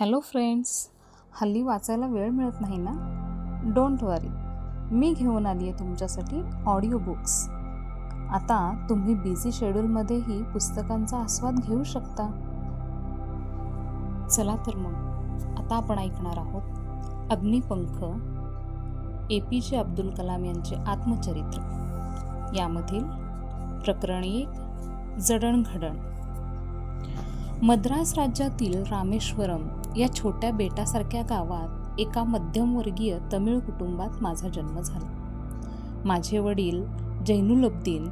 Hello friends हल्ली वाचायला वेळ मिळत नाही ना? डोंट वरी मी घेऊन आली आहे तुमच्यासाठी ऑडिओ बुक्स आता तुम्ही बिझी शेड्यूलमध्येही पुस्तकांचा आस्वाद घेऊ शकता. चला तर मग आता आपण ऐकणार आहोत अग्निपंख ए पी जे अब्दुल कलाम यांचे आत्मचरित्र. यामधील प्रकरण एक जडणघडण. मद्रास राज्यातील रामेश्वरम या छोट्या बेटासारख्या गावात एका मध्यमवर्गीय तमिळ कुटुंबात माझा जन्म झाला. माझे वडील जैनुलब्दीन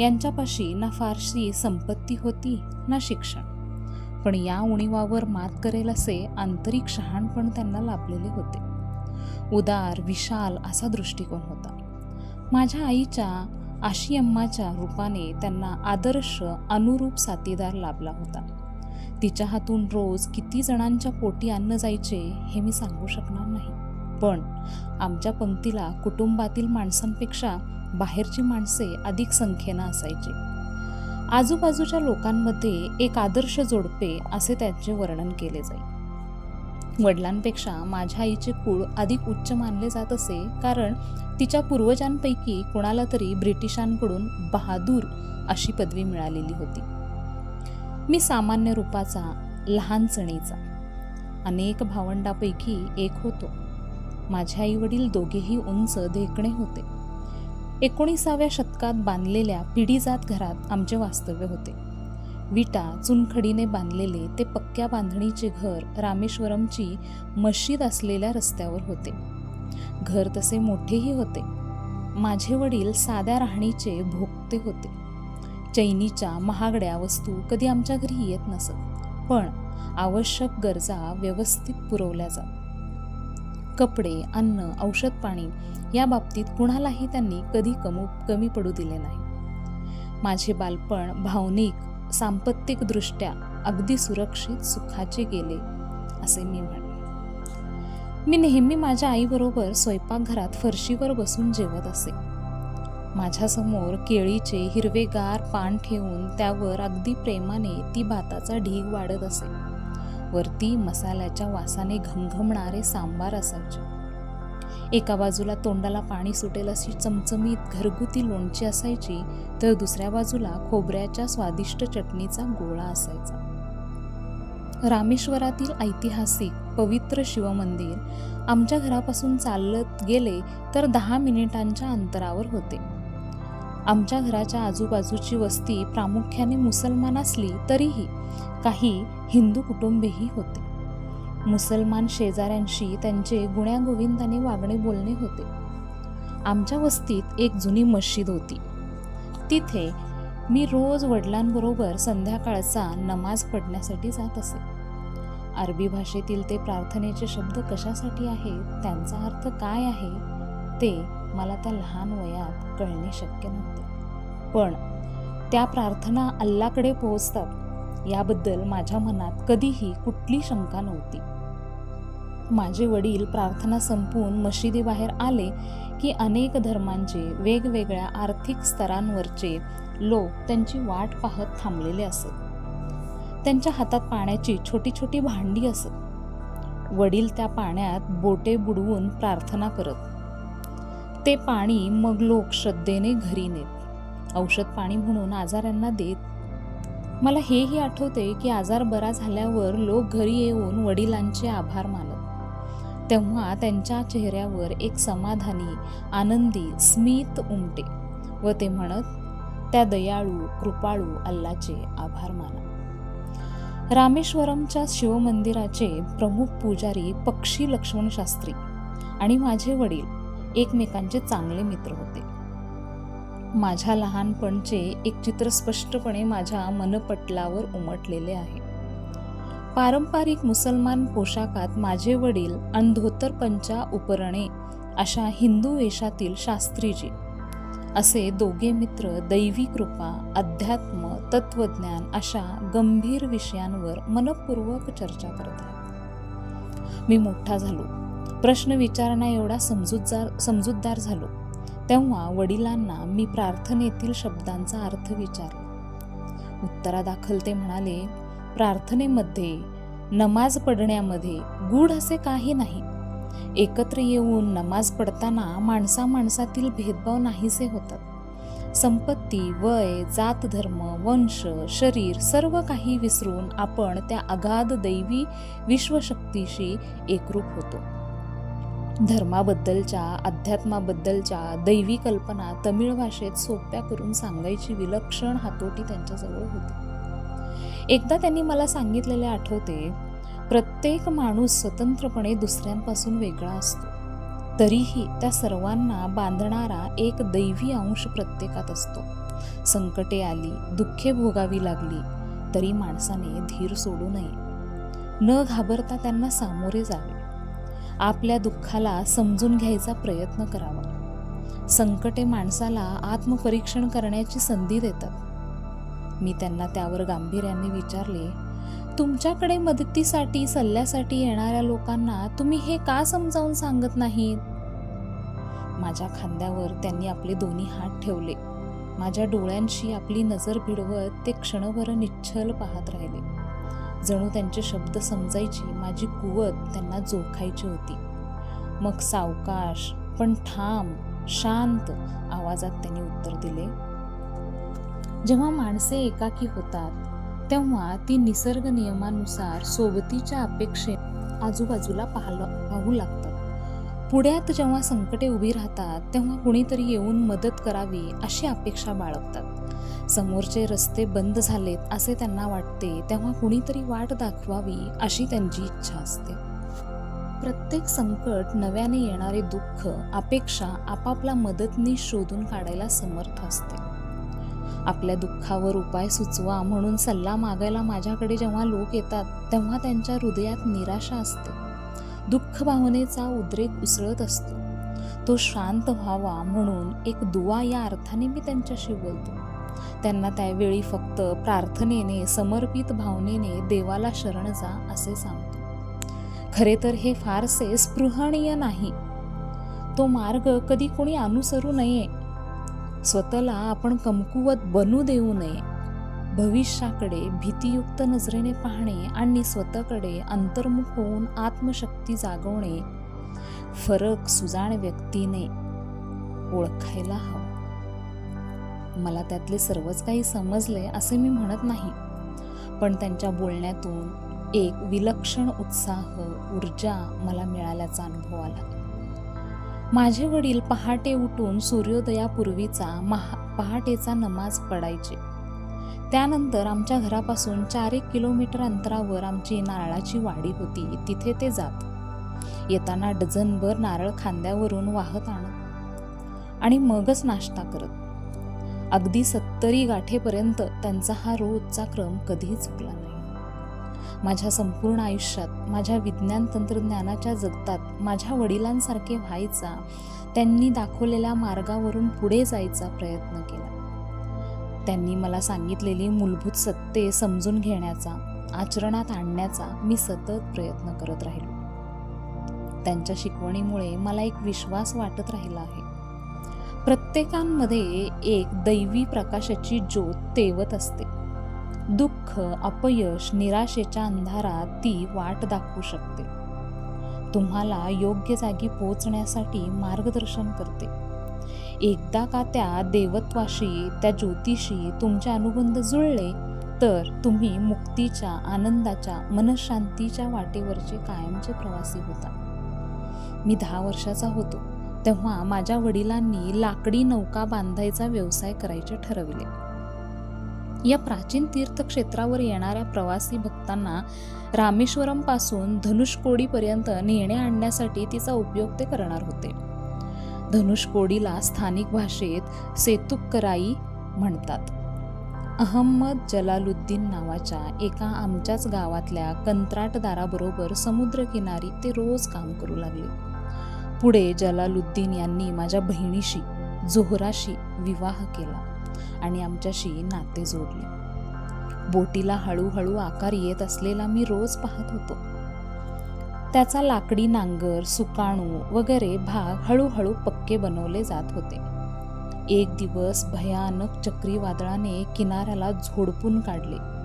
यांच्यापाशी ना फारशी संपत्ती होती ना शिक्षण. पण या उणीवावर मात करेल असे आंतरिक शहाणपण त्यांना लाभलेले होते. उदार विशाल असा दृष्टिकोन होता. माझ्या आईच्या आशियम्माच्या रूपाने त्यांना आदर्श अनुरूप साथीदार लाभला होता. तिच्या हातून रोज किती जणांच्या पोटी अन्न जायचे हे मी सांगू शकणार नाही. पण आमच्या पंक्तीला कुटुंबातील माणसांपेक्षा बाहेरची माणसे अधिक संख्येनं असायची. आजूबाजूच्या लोकांमध्ये एक आदर्श जोडपे असे त्याचे वर्णन केले जाई. वडिलांपेक्षा माझ्या आईचे कुळ अधिक उच्च मानले जात असे कारण तिच्या पूर्वजांपैकी कुणाला तरी ब्रिटिशांकडून बहादूर अशी पदवी मिळालेली होती. मी सामान्य रूपाचा लहान चणीचा. अनेक भावंडापैकी एक होतो. माझे आईवडील दोघेही उंच देखणे होते. एकोणीसाव्या शतकात बांधलेल्या पिढीजात घरात आमचे वास्तव्य होते. विटा चुनखडीने बांधलेले ते पक्क्या बांधणीचे घर रामेश्वरमची मशीद असलेल्या रस्त्यावर होते. घर तसे मोठेही होते. माझे वडील साध्या राहणीचे भोगते होते. चैनीच्या महागड्या वस्तू कधी आमच्या घरी येत नसत. पण आवश्यक गरजा व्यवस्थित पुरवल्या जात. कपडे अन्न औषध पाणी या बाबतीत कुणालाही त्यांनी कधी कमू कमी पडू दिले नाही. माझे बालपण भावनिक सांपत्तिकदृष्ट्या अगदी सुरक्षित सुखाचे गेले असे मी म्हणे मी नेहमी माझ्या आईबरोबर स्वयंपाकघरात फरशीवर बसून जेवत असे. माझ्यासमोर केळीचे हिरवेगार पान ठेवून त्यावर अगदी प्रेमाने ती भाताचा ढीग वाढत असे. वरती मसाल्याच्या वासाने घमघमणारे सांबार असायचे. एका बाजूला तोंडाला पाणी सुटेल अशी चमचमीत घरगुती लोणची असायची तर दुसऱ्या बाजूला खोबऱ्याच्या स्वादिष्ट चटणीचा गोळा असायचा. रामेश्वरातील ऐतिहासिक पवित्र शिवमंदिर आमच्या घरापासून चालत गेले तर दहा मिनिटांच्या अंतरावर होते. आमच्या घराच्या आजूबाजूची वस्ती प्रामुख्याने मुसलमान असली तरीही काही हिंदू कुटुंबेही होते. मुसलमान शेजाऱ्यांशी त्यांचे गुण्यागोविंदाने वागणे बोलणे होते. आमच्या वस्तीत एक जुनी मस्जिद होती. तिथे मी रोज वडिलांबरोबर संध्याकाळचा नमाज पडण्यासाठी जात असे. अरबी भाषेतील ते प्रार्थनेचे शब्द कशासाठी आहेत त्यांचा अर्थ काय आहे ते मला त्या लहान वयात कळणे शक्य नव्हते. पण त्या प्रार्थना अल्लाकडे पोहोचतात याबद्दल माझ्या मनात कधीही कुठली शंका नव्हती. माझे वडील प्रार्थना संपवून मशिदीबाहेर आले की अनेक धर्मांचे वेगवेगळ्या आर्थिक स्तरांवरचे लोक त्यांची वाट पाहत थांबलेले असत. त्यांच्या हातात पाण्याची छोटी छोटी भांडी असत. वडील त्या पाण्यात बोटे बुडवून प्रार्थना करत ते पाणी मग लोक श्रद्धेने घरी नेत. औषध पाणी म्हणून आजारांना देत. मला हेही आठवते की आजार बरा झाल्यावर लोक घरी येऊन वडिलांचे आभार मानत. तेव्हा त्यांच्या चेहऱ्यावर एक समाधानी आनंदी स्मित उमटे व ते म्हणत त्या दयाळू कृपाळू अल्लाचे आभार माना. रामेश्वरमच्या शिवमंदिराचे प्रमुख पुजारी पक्षी लक्ष्मण शास्त्री आणि माझे वडील एकमेकांचे चांगले मित्र होते. माझ्या लहानपणचे एक चित्र स्पष्टपणे माझ्या मनपटलावर उमटलेले आहे. पारंपरिक मुसलमान पोशाखात माझे वडील आणि पंचा उपरणे अशा हिंदू वेशातील शास्त्रीजी. असे दोघे मित्र दैवी कृपा अध्यात्म तत्वज्ञान अशा गंभीर विषयांवर मनपूर्वक चर्चा करत आहेत मी मोठा झालो. प्रश्न विचारणा एवढा समजूतदार समजूतदार झालो. तेव्हा वडिलांना मी प्रार्थनेतील शब्दांचा अर्थ विचारला. उत्तरादाखल ते म्हणाले प्रार्थनेमध्ये नमाज पडण्यामध्ये गूढ असे काही नाही. एकत्र येऊन नमाज पडताना माणसा माणसातील भेदभाव नाहीसे होतात. संपत्ती वय जात धर्म वंश शरीर सर्व काही विसरून आपण त्या अगाध दैवी विश्वशक्तीशी एकरूप होतो. धर्माबद्दलच्या अध्यात्माबद्दलच्या दैवी कल्पना तमिळ भाषेत सोप्या करून सांगायची विलक्षण हातोटी त्यांच्याजवळ होती. एकदा त्यांनी मला सांगितलेले आठवते प्रत्येक माणूस स्वतंत्रपणे दुसऱ्यांपासून वेगळा असतो. तरीही त्या सर्वांना बांधणारा एक दैवी अंश प्रत्येकात असतो. संकटे आली दुःखे भोगावी लागली तरी माणसाने धीर सोडू नये. न घाबरता त्यांना सामोरे जावे. आपल्या दुःखाला समजून घ्यायचा प्रयत्न करावा. संकटे माणसाला आत्मपरीक्षण करण्याची संधी देतात. मी त्यांना त्यावर गांभीर्याने विचारले तुमच्याकडे मदतीसाठी सल्ल्यासाठी येणाऱ्या लोकांना तुम्ही हे का समजावून सांगत नाहीत? माझ्या खांद्यावर त्यांनी आपले दोन्ही हात ठेवले. माझ्या डोळ्यांशी आपली नजर भिडवत ते क्षणभर निश्चल पाहत राहिले. जणू त्यांचे शब्द समजायची माझी कुवत त्यांना जोखायची होती. मग सावकाश पण ठाम शांत आवाजात त्यांनी उत्तर दिले. जेव्हा माणसे एकाकी होतात तेव्हा ती निसर्ग नियमानुसार सोबतीच्या अपेक्षे आजूबाजूला पाहलं पाहू लागतात. पुढ्यात जेव्हा संकटे उभी राहतात तेव्हा कुणीतरी येऊन मदत करावी अशी अपेक्षा बाळगतात. समोरचे रस्ते बंद झालेत असे त्यांना वाटते तेव्हा कुणीतरी वाट दाखवावी अशी त्यांची इच्छा असते. प्रत्येक संकट नव्याने येणारे दुःख अपेक्षा आपापला मदतनीस शोधून काढायला समर्थ असते. आपल्या दुःखावर उपाय सुचवा म्हणून सल्ला मागायला माझ्याकडे जेव्हा लोक येतात तेव्हा त्यांच्या हृदयात निराशा असते. दुःख भावनेचा उद्रेक उसळत असतो. तो शांत व्हावा म्हणून एक दुवा या अर्थाने मी त्यांच्याशी बोलतो. त्यांना त्यावेळी फक्त प्रार्थनेने समर्पित भावनेने देवाला शरण जा असे सांगतो. खरे तर हे फारसे स्पृहणीय नाही. तो मार्ग कधी कोणी अनुसरू नये. स्वतःला आपण कमकुवत बनू देऊ नये. भविष्याकडे भीतीयुक्त नजरेने पाहणे आणि स्वतःकडे अंतर्मुख होऊन आत्मशक्ती जागवणे फरक सुजाण व्यक्तीने ओळखायला हवा. मला त्यातले सर्वच काही समजले असे मी म्हणत नाही. पण त्यांच्या बोलण्यातून एक विलक्षण उत्साह ऊर्जा मला मिळाल्याचा अनुभव आला. माझे वडील पहाटे उठून सूर्योदयापूर्वीचा महा पहाटेचा नमाज पडायचे त्यानंतर आमच्या घरापासून चार एक किलोमीटर अंतरावर आमची नारळाची वाडी होती. तिथे ते जात. येताना डझनभर नारळ खांद्यावरून वाहत आणत. आणि मगच नाश्ता करत. अगदी सत्तरी गाठेपर्यंत त्यांचा हा रोजचा क्रम कधीही चुकला नाही. माझ्या संपूर्ण आयुष्यात माझ्या विज्ञान तंत्रज्ञानाच्या जगतात माझ्या वडिलांसारखे व्हायचा त्यांनी दाखवलेल्या मार्गावरून पुढे जायचा प्रयत्न केला. त्यांनी मला सांगितलेली मूलभूत सत्ते समजून घेण्याचा आचरणात आणण्याचा मी सतत प्रयत्न करत राहिलो. त्यांच्या शिकवणीमुळे मला एक विश्वास वाटत राहिला आहे. प्रत्येकांमध्ये एक दैवी प्रकाशाची ज्योत तेवत असते. दुःख अपयश निराशेच्या अंधारात ती वाट दाखवू शकते. तुम्हाला योग्य जागी पोहोचण्यासाठी मार्गदर्शन करते. एकदा का त्या देवत्वाशी त्या ज्योतिशी तुमचे अनुबंध जुळले तर तुम्ही मुक्तीच्या आनंदाच्या मनशांतीच्या वाटेवरचे कायमचे प्रवासी होता. मी दहा वर्षाचा होतो. तेव्हा माझ्या वडिलांनी लाकडी नौका बांधायचा व्यवसाय करायचे ठरविले. या प्राचीन तीर्थक्षेत्रावर येणाऱ्या प्रवासी भक्तांना रामेश्वरमपासून धनुष्कोडीपर्यंत नेणे आणण्यासाठी तिचा उपयोग ते करणार होते. धनुषकोडीला स्थानिक भाषेत सेतुक्कराई म्हणतात. अहमद जलालुद्दीन नावाच्या एका आमच्याच गावातल्या कंत्राटदाराबरोबर समुद्रकिनारी ते रोज काम करू लागले. पुढे जलालुद्दीन यांनी माझ्या बहिणीशी जोहराशी विवाह केला आणि आमच्याशी नाते जोडले. बोटीला हळूहळू आकार येत असलेला मी रोज पाहत होतो. त्याचा लाकडी नांगर सुकाणू वगैरे भाग हळूहळू पक्के बनवले जात होते. एक दिवस भयानक चक्रीवादळाने किनाऱ्याला झोडपून काढले.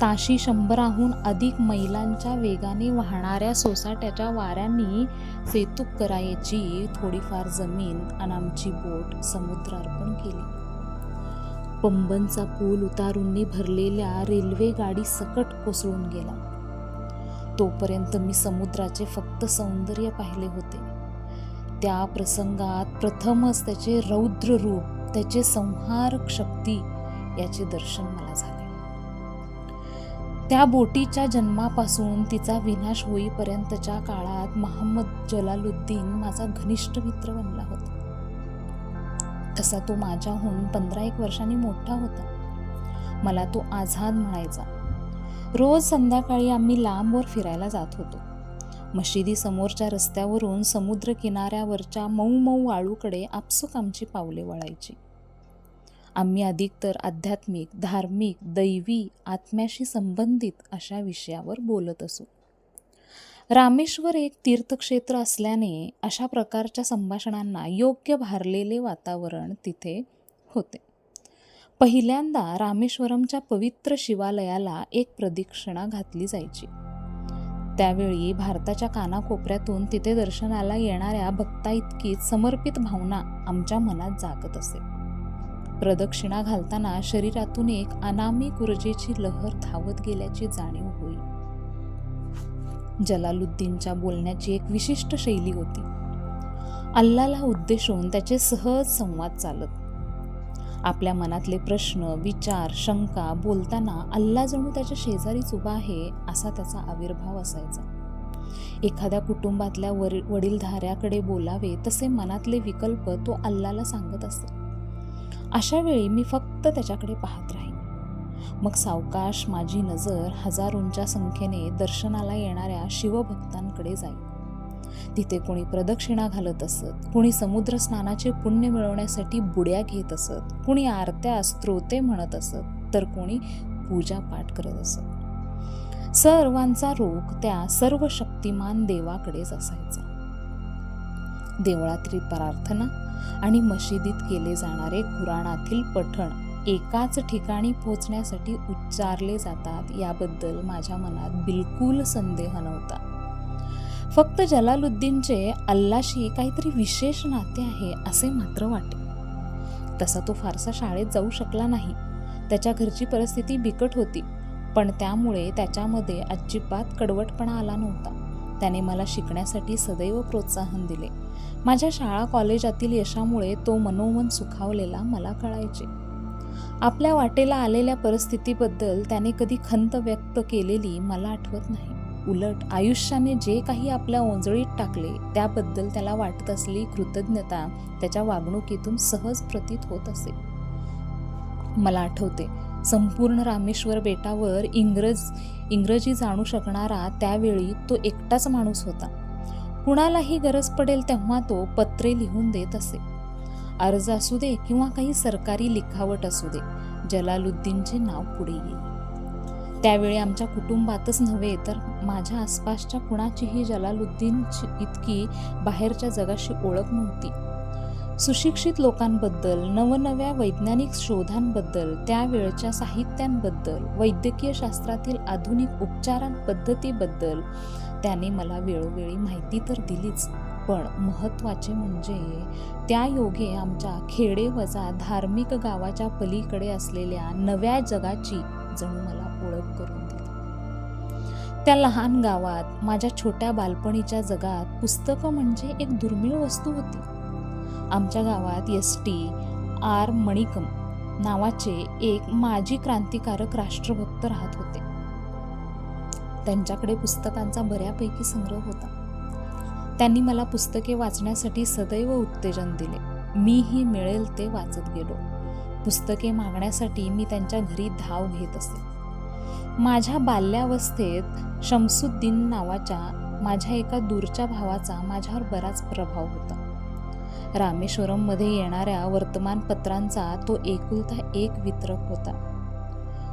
ताशी शंभराहून अधिक मैलांच्या वेगाने वाहणाऱ्या सोसाट्याच्या वाऱ्यांनी सेतूक करायची थोडीफार जमीन आणि आमची बोट समुद्रार्पण केली. पंबनचा पूल उतारूंनी भरलेल्या रेल्वे गाडी सकट कोसळून गेला. तोपर्यंत मी समुद्राचे फक्त सौंदर्य पाहिले होते. त्या प्रसंगात प्रथमच त्याचे रौद्र रूप त्याचे संहारक शक्ती याचे दर्शन मला झाले. त्या बोटीच्या जन्मापासून तिचा विनाश होईपर्यंतच्या काळात महम्मद जलालुद्दीन माझा घनिष्ठ मित्र बनला होता. तसा तो माझ्याहून पंधरा एक वर्षांनी मोठा होता. मला तो आझाद म्हणायचा. रोज संध्याकाळी आम्ही लांबवर फिरायला जात होतो. मशिदी समोरच्या रस्त्यावरून समुद्र किनाऱ्यावरच्या मऊ मऊ वाळूकडे आपसूक आमची पावले वळायची. आम्ही अधिकतर आध्यात्मिक धार्मिक दैवी आत्म्याशी संबंधित अशा विषयावर बोलत असू. रामेश्वर एक तीर्थक्षेत्र असल्याने अशा प्रकारच्या संभाषणांना योग्य भारलेले वातावरण तिथे होते. पहिल्यांदा रामेश्वरमच्या पवित्र शिवालयाला एक प्रदक्षिणा घातली जायची. त्यावेळी भारताच्या कानाकोपऱ्यातून तिथे दर्शनाला येणाऱ्या भक्ता इतकीच समर्पित भावना आमच्या मनात जागत असे. प्रदक्षिणा घालताना शरीरातून एक अनामिक ऊर्जेची लहर धावत गेल्याची जाणीव होई. जलालुद्दीनच्या बोलण्याची एक विशिष्ट शैली होती. अल्लाला उद्देशून त्याचे सहज संवाद चालत. आपल्या मनातले प्रश्न विचार शंका बोलताना अल्ला जणू त्याच्या शेजारीच उभा आहे असा त्याचा आविर्भाव असायचा. एखाद्या कुटुंबातल्या वर वडीलधाऱ्याकडे बोलावे तसे मनातले विकल्प तो अल्लाला सांगत असे. अशा वेळी मी फक्त त्याच्याकडे पाहत राहीन. मग सावकाश माझी नजर हजारोंच्या संख्येने दर्शनाला येणाऱ्या शिवभक्तांकडे जाईल. तिथे कोणी प्रदक्षिणा घालत असत कोणी समुद्र स्नानाचे पुण्य मिळवण्यासाठी बुड्या घेत असत कुणी आरत्या स्त्रोते म्हणत असत तर कोणी पूजा पाठ करत असत. सर्वांचा रोग त्या सर्व शक्तिमान देवाकडेच असायचा. देवळातील प्रार्थना आणि मशिदीत केले जाणारे कुराणातील पठण एकाच ठिकाणी पोचण्यासाठी उच्चारले जातात याबद्दल माझ्या मनात बिलकुल संदेह नव्हता. फक्त जलालुद्दीनचे अल्लाशी काहीतरी विशेष नाते आहे असे मात्र वाटे. तसा तो फारसा शाळेत जाऊ शकला नाही. त्याच्या घरची परिस्थिती बिकट होती पण त्यामुळे त्याच्यामध्ये अजिबात कडवटपणा आला नव्हता. त्याने मला शिकण्यासाठी सदैव प्रोत्साहन दिले. माझ्या शाळा कॉलेजातील यशामुळे तो मनोमन सुखावलेला मला कळायचे. आपल्या वाटेला आलेल्या परिस्थितीबद्दल त्याने कधी खंत व्यक्त केलेली मला आठवत नाही. उलट आयुष्याने जे काही आपल्या ओंजळीत टाकले त्याबद्दल त्याला वाटत असली कृतज्ञता त्याच्या वागणुकीतून सहज प्रतीत होत असे. मला आठवते संपूर्ण रामेश्वर बेटावर इंग्रज इंग्रजी जाणू शकणारा त्यावेळी तो एकटाच माणूस होता. कुणालाही गरज पडेल तेव्हा तो पत्रे लिहून देत असे. अर्ज असू दे किंवा काही सरकारी लिखावट असू दे जलालुद्दीनचे नाव पुढे येईल. त्यावेळी आमच्या कुटुंबातच नव्हे तर माझ्या आसपासच्या कुणाचीही जलालुद्दीन इतकी बाहेरच्या जगाशी ओळख नव्हती. सुशिक्षित लोकांबद्दल नवनव्या वैज्ञानिक शोधांबद्दल त्यावेळच्या साहित्यांबद्दल वैद्यकीय शास्त्रातील आधुनिक उपचारां पद्धतीबद्दल त्याने मला वेळोवेळी माहिती तर दिलीच पण महत्त्वाचे म्हणजे त्या योगे आमच्या खेडे वजा धार्मिक गावाच्या पलीकडे असलेल्या नव्या जगाची जणू मला ओळख करून दिली. त्या लहान गावात माझ्या छोट्या बालपणीच्या जगात पुस्तकं म्हणजे एक दुर्मिळ वस्तू होती. आमच्या गावात एस टी आर मणिकम नावाचे एक माजी क्रांतिकारक राष्ट्रभक्त राहत होते. त्यांच्याकडे पुस्तकांचा बऱ्यापैकी संग्रह होता. त्यांनी मला पुस्तके वाचण्यासाठी सदैव उत्तेजन दिले. मीही मिळेल ते वाचत गेलो. पुस्तके मागण्यासाठी मी त्यांच्या घरी धाव घेत असे. माझ्या बाल्यावस्थेत शमसुद्दीन नावाच्या माझ्या एका दूरच्या भावाचा माझ्यावर बराच प्रभाव होता. रामेश्वरममध्ये येणाऱ्या वर्तमानपत्रांचा तो एकुलता एक वितरक होता.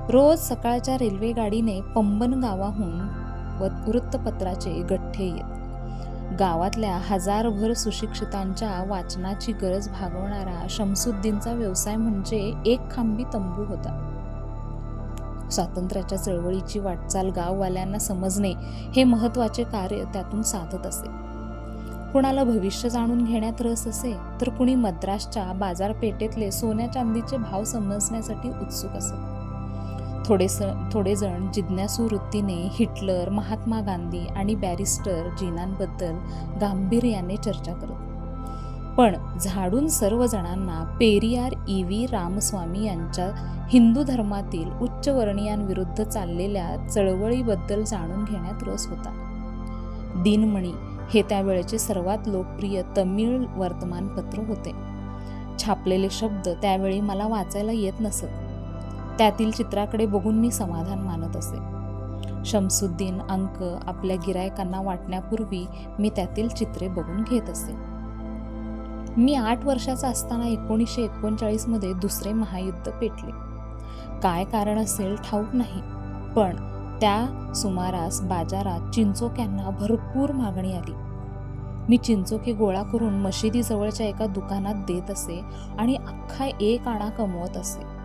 रोज सकाळच्या रेल्वेगाडीने पंबन गावाहून व वृत्तपत्राचे गठ्ठे येत. गावातल्या हजारभर सुशिक्षितांच्या वाचनाची गरज भागवणारा शमसुद्दीनचा व्यवसाय म्हणजे एक खांबी तंबू होता. स्वातंत्र्याच्या चळवळीची वाटचाल गाववाल्यांना समजणे हे महत्त्वाचे कार्य त्यातून साधत असे. कुणाला भविष्य जाणून घेण्यात रस असे तर कुणी मद्रासच्या बाजारपेठेतले सोन्या चांदीचे भाव समजण्यासाठी उत्सुक असत थोडे स थोडे जण जिज्ञासू वृत्तीने हिटलर महात्मा गांधी आणि बॅरिस्टर जीनांबद्दल गांभीर्याने चर्चा करत. पण झाडून सर्व जणांना पेरियार ई. व्ही. रामस्वामी यांच्या हिंदू धर्मातील उच्चवर्णीयांविरुद्ध चाललेल्या चळवळीबद्दल जाणून घेण्यात रस होता. दिनमणी हे त्यावेळेचे सर्वात लोकप्रिय तमिळ वर्तमानपत्र होते. छापलेले शब्द त्यावेळी मला वाचायला येत नसत. त्यातील चित्राकडे बघून मी समाधान मानत असे. शमसुद्दीन अंक आपल्या गिरायकांना वाटण्यापूर्वी मी त्यातील चित्रे बघून घेत असे. मी आठ वर्षाचा असताना एकोणीसशे एकोणचाळीसमध्ये दुसरे महायुद्ध पेटले. काय कारण असेल ठाऊक नाही पण त्या सुमारास बाजारात चिंचोक्यांना भरपूर मागणी आली. मी चिंचोके गोळा करून मशिदीजवळच्या एका दुकानात देत असे आणि अख्खा एक आणा कमवत असे.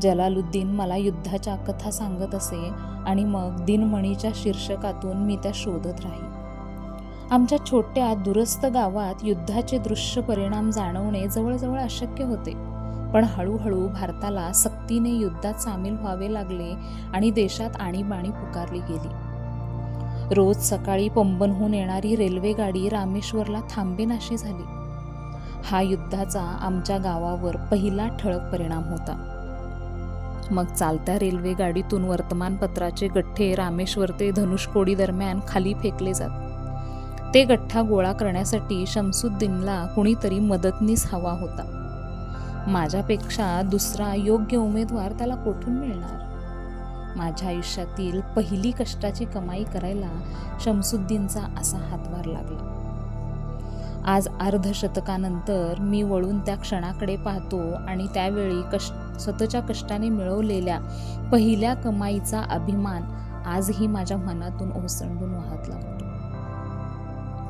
जलालुद्दीन मला युद्धाच्या कथा सांगत असे आणि मग दिनमणीच्या शीर्षकातून मी त्या शोधत राही. आमच्या छोट्या दुरस्त गावात युद्धाचे दृश्य परिणाम जाणवणे जवळजवळ अशक्य होते. पण हळूहळू भारताला सक्तीने युद्धात सामील व्हावे लागले आणि देशात आणीबाणी पुकारली गेली. रोज सकाळी पंबनहून येणारी रेल्वेगाडी रामेश्वरला थांबेनाशी झाली. हा युद्धाचा आमच्या गावावर पहिला ठळक परिणाम होता. मग चालत्या रेल्वेगाडीतून वर्तमानपत्राचे गठ्ठे रामेश्वर ते धनुषकोडी दरम्यान खाली फेकले जात. ते गठ्ठा गोळा करण्यासाठी शमसुद्दीनला कुणीतरी मदतनीस हवा होता. माझ्यापेक्षा दुसरा योग्य उमेदवार त्याला कोठून मिळणार? माझ्या आयुष्यातील पहिली कष्टाची कमाई करायला शमसुद्दीनचा असा हातभार लागला. आज अर्धशतकानंतर मी वळून त्या क्षणाकडे पाहतो आणि त्यावेळी कष्ट स्वतःच्या कष्टाने मिळवलेल्या पहिल्या कमाईचा अभिमान आजही माझ्या मनातून ओसंडून वाहत लागतो.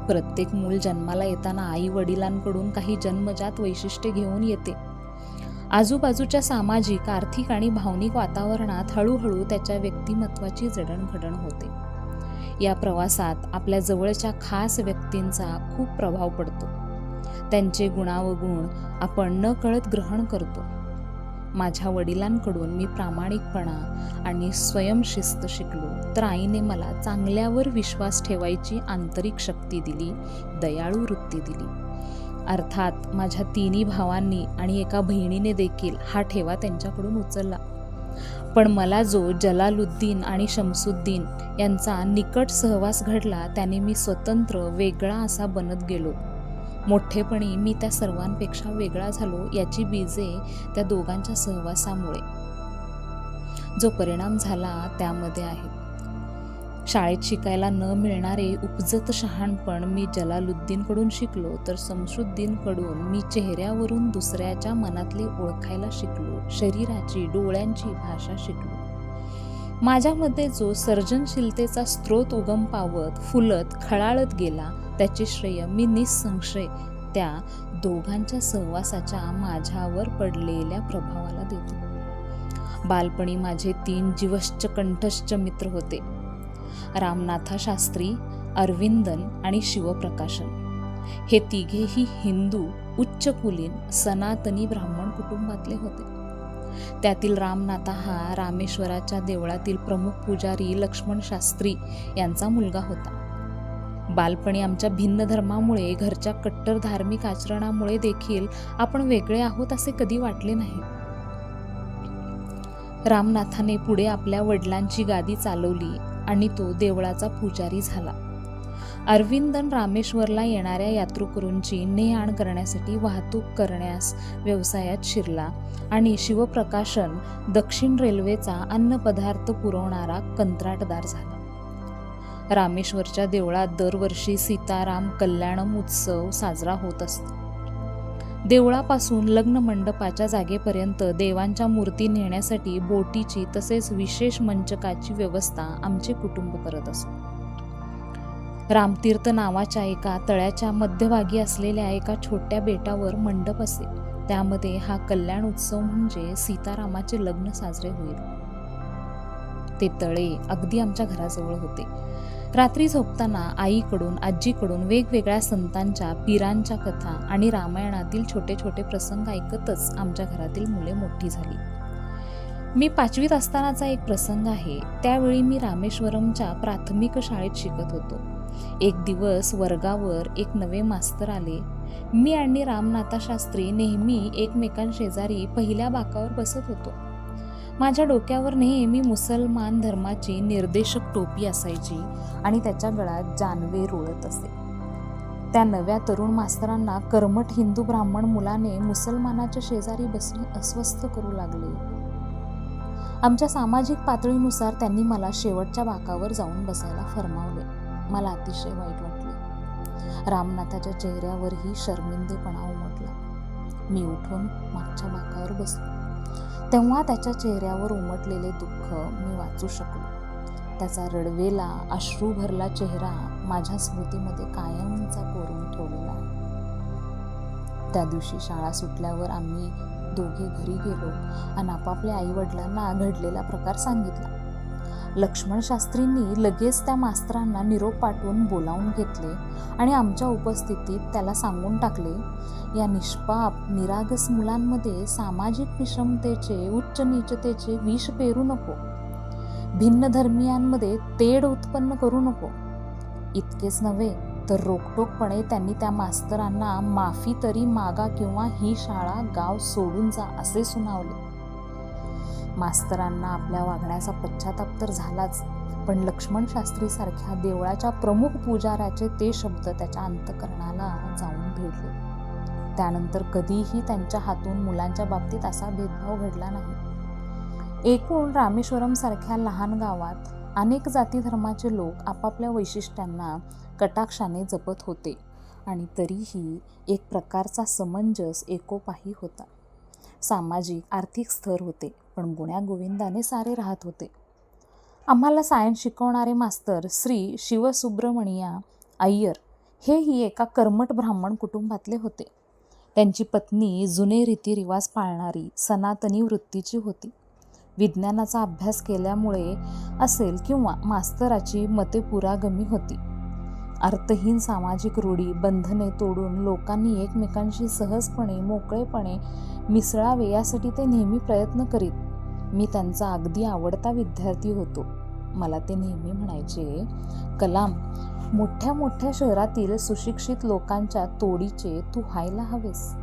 प्रत्येक मूल जन्माला येताना आई वडिलांकडून काही जन्मजात वैशिष्ट्ये घेऊन येते. आजूबाजूच्या सामाजिक आर्थिक आणि भावनिक वातावरणात हळूहळू त्याच्या व्यक्तिमत्वाची जडणघडण होते. या प्रवासात आपल्या जवळच्या खास व्यक्तींचा खूप प्रभाव पडतो. त्यांचे गुणावगुण आपण न कळत ग्रहण करतो. माझ्या वडिलांकडून मी प्रामाणिकपणा आणि स्वयंशिस्त शिकलो तर आईने मला चांगल्यावर विश्वास ठेवायची आंतरिक शक्ती दिली दयाळू वृत्ती दिली. अर्थात माझ्या तिन्ही भावांनी आणि एका बहिणीने देखील हा ठेवा त्यांच्याकडून उचलला. पण मला जो जलालुद्दीन आणि शमसुद्दीन यांचा निकट सहवास घडला त्याने मी स्वतंत्र वेगळा असा बनत गेलो. मोठेपणी मी त्या सर्वांपेक्षा वेगळा झालो याची बीजे त्या दोघांच्या सहवासामुळे. जो परिणाम झाला त्यामध्ये आहे. शाळेत शिकायला न मिळणारे उपजत शहाणपण मी जलालुद्दीनकडून शिकलो तर समशुद्दीनकडून मी चेहऱ्यावरून दुसऱ्याच्या मनातले ओळखायला शिकलो शरीराची डोळ्यांची भाषा शिकलो. माझ्यामध्ये जो सर्जनशीलतेचा स्रोत उगम पावत फुलत खळाळत गेला त्याचे श्रेय मी निसंशय त्या दोघांच्या सहवासाच्या माझ्यावर पडलेल्या प्रभावाला देतो. बालपणी माझे तीन जीवश्च कंठश्च मित्र होते. रामनाथा शास्त्री अरविंदन आणि शिवप्रकाशन. हे तिघेही हिंदू उच्चकुलीन सनातनी ब्राह्मण कुटुंबातले होते. त्यातील रामनाथा हा रामेश्वराच्या देवळातील प्रमुख पुजारी लक्ष्मण शास्त्री यांचा मुलगा होता. बालपणी आमच्या भिन्न धर्मामुळे घरच्या कट्टर धार्मिक आचरणामुळे देखील आपण वेगळे आहोत असे कधी वाटले नाही. रामनाथाने पुढे आपल्या वडिलांची गादी चालवली आणि तो देवळाचा पुजारी झाला. अरविंदन रामेश्वरला येणाऱ्या यात्रेकरूंची ने आण करण्यासाठी वाहतूक करण्यास व्यवसायात शिरला आणि शिवप्रकाशन दक्षिण रेल्वेचा अन्नपदार्थ पुरवणारा कंत्राटदार झाला. रामेश्वरच्या देवळात दरवर्षी सीताराम कल्याणम उत्सव साजरा होत असतो. देवळापासून लग्न मंडपाच्या जागेपर्यंत देवांच्या मूर्ती नेण्यासाठी बोटीची तसेच विशेष मंचकाची व्यवस्था आमचे कुटुंब करत असत. रामतीर्थ नावाच्या एका तळ्याच्या मध्यभागी असलेल्या एका छोट्या बेटावर मंडप असे. त्यामध्ये हा कल्याण उत्सव म्हणजे सीतारामाचे लग्न साजरे होईल. ते तळे अगदी आमच्या घराजवळ होते. रात्री झोपताना आईकडून आजीकडून वेगवेगळ्या संतांच्या पीरांच्या कथा आणि रामायणातील छोटे छोटे प्रसंग ऐकतच आमच्या घरातील मुले मोठी झाली. मी पाचवीत असतानाचा एक प्रसंग आहे. त्यावेळी मी रामेश्वरमच्या प्राथमिक शाळेत शिकत होतो. एक दिवस वर्गावर एक नवे मास्तर आले. मी आणि रामनाथा शास्त्री नेहमी एकमेकांशेजारी पहिल्या बाकावर बसत होतो. माझ्या डोक्यावर नेहमी मुसलमान धर्माची निर्देशक टोपी असायची आणि त्याच्या गळ्यात जानवे रोळत असे. त्या नव्या तरुण मास्तरांना कर्मठ हिंदू ब्राह्मण मुलाने मुसलमानाच्या शेजारी बसणे अस्वस्थ करू लागले. आमच्या सामाजिक पातळीनुसार त्यांनी मला शेवटच्या बाकावर जाऊन बसायला फरमावले. मला अतिशय वाईट वाटले. रामनाथाच्या चेहऱ्यावरही शर्मिंदेपणा उमटला. मी उठून मागच्या बाकावर बसलो. तेव्हा त्याच्या चेहऱ्यावर उमटलेले दुःख मी वाचू शकलो. त्याचा रडवेला अश्रू भरला चेहरा माझ्या स्मृतीमध्ये कायमचा कोरून ठेवलेला आहे. त्या दिवशी शाळा सुटल्यावर आम्ही दोघे घरी गेलो आणि आपापल्या आईवडिलांना घडलेला प्रकार सांगितला. लक्ष्मण शास्त्रींनी लगेच त्या मास्तरांना निरोप पाठवून बोलावून घेतले आणि आमच्या उपस्थितीत त्याला सांगून टाकले या निष्पाप निरागस मुलांमध्ये सामाजिक विषमतेचे उच्च नीचतेचे विष पेरू नको. भिन्न धर्मियांमध्ये तेढ उत्पन्न करू नको. इतकेच नव्हे तर रोखटोकपणे त्यांनी त्या मास्तरांना माफी तरी मागा किंवा ही शाळा गाव सोडून जा असे सुनावले. मास्तरांना आपल्या वागण्याचा पश्चाताप तर झालाच पण लक्ष्मण शास्त्रीसारख्या देवळाच्या प्रमुख पुजाऱ्याचे ते शब्द त्याच्या अंतकरणाला जाऊन भिडले. त्यानंतर कधीही त्यांच्या हातून मुलांच्या बाबतीत असा भेदभाव घडला नाही. एकूण रामेश्वरम सारख्या लहान गावात अनेक जाती धर्माचे लोक आपापल्या वैशिष्ट्यांना कटाक्षाने जपत होते आणि तरीही एक प्रकारचा समंजस एकोपाही होता. सामाजिक आर्थिक स्तर होते पण गुण्यागोविंदाने सारे राहत होते. आम्हाला सायन्स शिकवणारे मास्तर श्री शिवसुब्रमणिया अय्यर हेही एका कर्मट ब्राह्मण कुटुंबातले होते. त्यांची पत्नी जुने रीतिरिवाज पाळणारी सनातनी वृत्तीची होती. विज्ञानाचा अभ्यास केल्यामुळे असेल किंवा मास्तराची मते पुरागमी होती. अर्थहीन सामाजिक रूढी बंधने तोडून लोकांनी एकमेकांशी सहजपणे मोकळेपणे मिसळावे यासाठी ते नेहमी प्रयत्न करीत. मी त्यांचा अगदी आवडता विद्यार्थी होतो. मला ते नेहमी म्हणायचे कलाम मोठ्या मोठ्या शहरातील सुशिक्षित लोकांच्या तोडीचे तू व्हायला हवेस.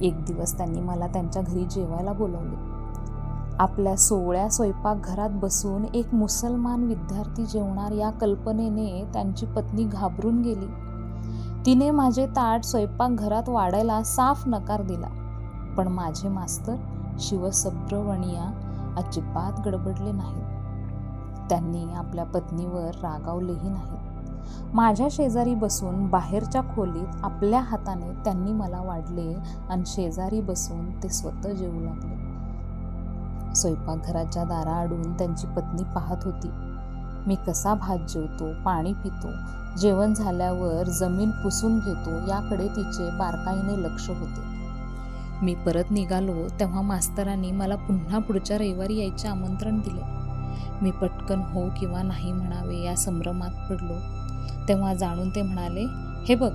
एक दिवस त्यांनी मला त्यांच्या घरी जेवायला बोलवले. आपल्या सोहळ्या स्वयंपाकघरात बसून एक मुसलमान विद्यार्थी जेवणार या कल्पनेने त्यांची पत्नी घाबरून गेली. तिने माझे ताट स्वयंपाकघरात वाढायला साफ नकार दिला. पण माझे मास्तर शिवसब्रवणिया अजिबात गडबडले नाहीत. त्यांनी आपल्या पत्नीवर रागावलेही नाहीत. माझ्या शेजारी बसून बाहेरच्या खोलीत आपल्या हाताने त्यांनी मला वाढले आणि शेजारी बसून ते स्वतः जेवू लागले. स्वयंपाकघराच्या दाराआडून त्यांची पत्नी पाहत होती. मी कसा भात जेवतो पाणी पितो जेवण झाल्यावर जमीन पुसून घेतो याकडे तिचे बारकाईने लक्ष होते. मी परत निघालो तेव्हा मास्तरांनी मला पुन्हा पुढच्या रविवारी यायचे आमंत्रण दिले. मी पटकन हो किंवा नाही म्हणावे या संभ्रमात पडलो. तेव्हा जाणून ते म्हणाले हे बघ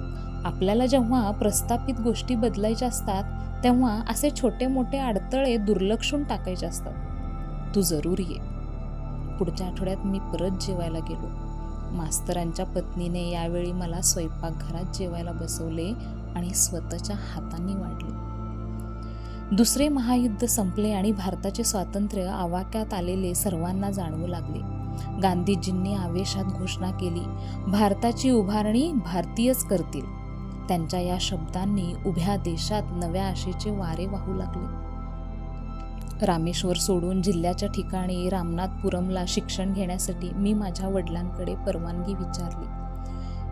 आपल्याला जेव्हा प्रस्थापित गोष्टी बदलायच्या असतात तेव्हा असे छोटे मोठे अडथळे दुर्लक्षून टाकायचे असतात. तू जरूर ये. पुढच्या आठवड्यात मी परत जेवायला गेलो. मास्तरांच्या पत्नीने यावेळी मला स्वयंपाकघरात जेवायला बसवले आणि स्वतःच्या हातांनी वाढले. दुसरे महायुद्ध संपले आणि भारताचे स्वातंत्र्य आवाक्यात आलेले सर्वांना जाणवू लागले. गांधीजींनी आवेशात घोषणा केली भारताची उभारणी भारतीयच करतील. त्यांच्या या शब्दांनी उभ्या देशात नव्या आशेचे वारे वाहू लागले. रामेश्वर सोडून जिल्ह्याच्या ठिकाणी रामनाथपुरमला शिक्षण घेण्यासाठी मी माझ्या वडिलांकडे परवानगी विचारली.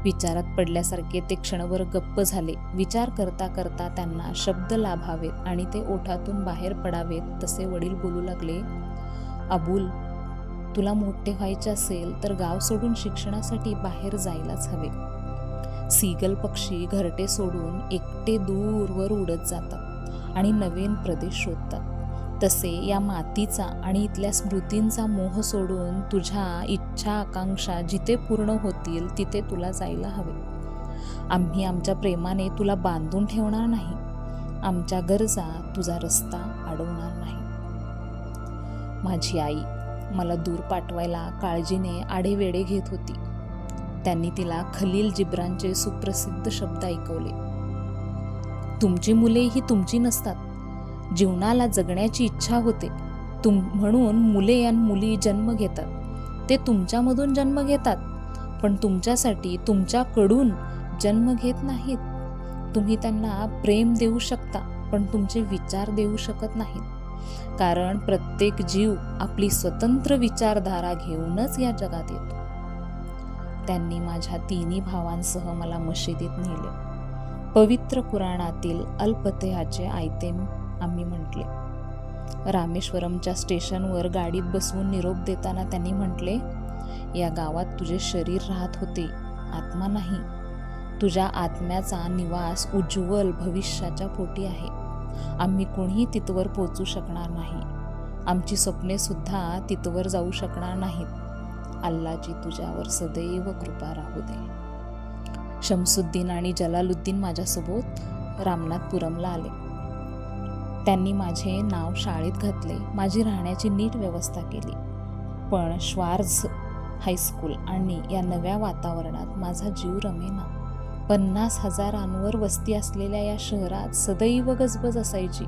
विचारात पडल्यासारखे ते क्षणभर गप्प झाले. विचार करता करता त्यांना शब्द लाभावेत आणि ते ओठातून बाहेर पडावेत तसे वडील बोलू लागले अबुल तुला मोठे व्हायचे असेल तर गाव सोडून शिक्षणासाठी बाहेर जायलाच हवे. सीगल पक्षी घरटे सोडून एकटे दूरवर उडत जातात आणि नवीन प्रदेश शोधतात. तसे या मातीचा आणि इथल्या स्मृतींचा मोह सोडून तुझ्या इच्छा आकांक्षा जिथे पूर्ण होतील तिथे तुला जायला हवे. आम्ही आमच्या प्रेमाने तुला बांधून ठेवणार नाही. आमच्या गरजा तुझा रस्ता अडवणार नाही. माझी आई मला दूर पाठवायला काळजीने आडेवेडे घेत होती. त्यांनी तिला खलील जिब्रांचे सुप्रसिद्ध शब्द ऐकवले. तुमची मुले ही तुमची नसतात. जीवनाला जगण्याची इच्छा होते. तुम म्हणून मुले आणि मुली जन्म घेतात. ते तुमच्यामधून जन्म घेतात. पण तुमच्यासाठी तुमच्याकडून जन्म घेत नाहीत. तुम्ही त्यांना प्रेम देऊ शकता पण तुमचे विचार देऊ शकत नाहीत. कारण प्रत्येक जीव आपली स्वतंत्र विचारधारा घेऊनच या जगात येतो. त्यांनी माझ्या तिन्ही भावांसह मला मशिदीत नेले. पवित्र कुराणातील अल्पतेहाचे आयते आम्ही म्हटले. रामेश्वरमच्या स्टेशनवर गाडीत बसवून निरोप देताना त्यांनी म्हटले या गावात तुझे शरीर राहत होते आत्मा नाही. तुझ्या आत्म्याचा निवास उज्ज्वल भविष्याच्या पोटी आहे. आम्ही कोणीही तिथवर पोचू शकणार नाही. आमची स्वप्ने सुद्धा तिथवर जाऊ शकणार नाहीत. अल्लाची तुझ्यावर सदैव कृपा राहू दे. शमसुद्दीन आणि जलालुद्दीन माझ्यासोबत रामनाथपुरमला आले. त्यांनी माझे नाव शाळेत घातले माझी राहण्याची नीट व्यवस्था केली. पण श्वार्झ हायस्कूल आणि या नव्या वातावरणात माझा जीव रमेना पन्नास हजारांवर वस्ती असलेल्या या शहरात सदैव गजबज असायची.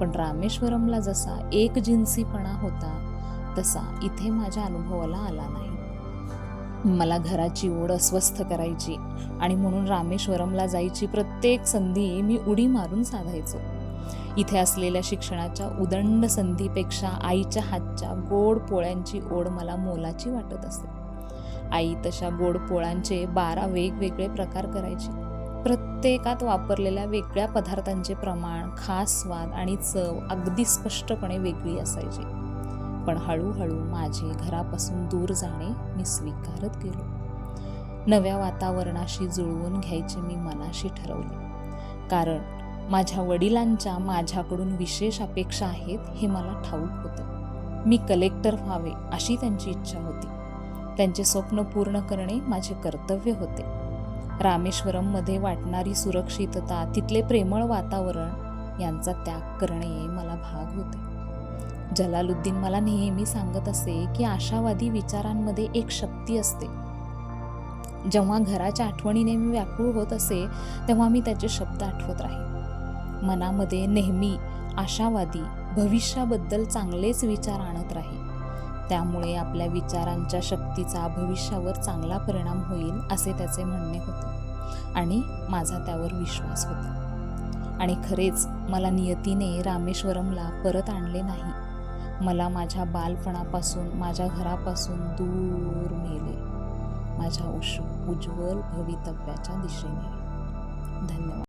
पण रामेश्वरमला जसा एक जिन्सीपणा होता तसा इथे माझ्या अनुभवाला आला नाही. मला घराची ओढ अस्वस्थ करायची आणि म्हणून रामेश्वरमला जायची प्रत्येक संधी मी उडी मारून साधायचो. इथे असलेल्या शिक्षणाच्या उदंड संधीपेक्षा आईच्या हातच्या गोड पोळ्यांची ओढ मला मोलाची वाटत असे. आई तशा गोड पोळ्यांचे बारा वेगवेगळे प्रकार करायची. प्रत्येकात वापरलेल्या वेगळ्या पदार्थांचे प्रमाण खास स्वाद आणि चव अगदी स्पष्टपणे वेगळी असायची. पण हळूहळू माझे घरापासून दूर जाणे मी स्वीकारत गेलो. नव्या वातावरणाशी जुळवून घ्यायचे मी मनाशी ठरवले. कारण माझ्या वडिलांच्या माझ्याकडून विशेष अपेक्षा आहेत हे मला ठाऊक होतं. मी कलेक्टर व्हावे अशी त्यांची इच्छा होती. त्यांचे स्वप्न पूर्ण करणे माझे कर्तव्य होते. रामेश्वरममध्ये वाटणारी सुरक्षितता तिथले प्रेमळ वातावरण यांचा त्याग करणे मला भाग होते. जलालुद्दीन मला नेहमी सांगत असे की आशावादी विचारांमध्ये एक शक्ती असते. जेव्हा घराच्या आठवणीने मी व्याकुळ होत असे तेव्हा मी त्याचे शब्द आठवत राहील मनामध्ये नेहमी आशावादी भविष्याबद्दल चांगलेच विचार आणत राहील त्यामुळे आपल्या विचारांच्या शक्तीचा भविष्यावर चांगला परिणाम होईल असे त्याचे म्हणणे होते. आणि माझा त्यावर विश्वास होता. आणि खरेच मला नियतीने रामेश्वरमला परत आणले नाही. मला माझ्या बालपणापासून माझ्या घरापासून दूर नेले. माझ्या उश उज्ज्वल भवितव्याच्या दिशेने. धन्यवाद.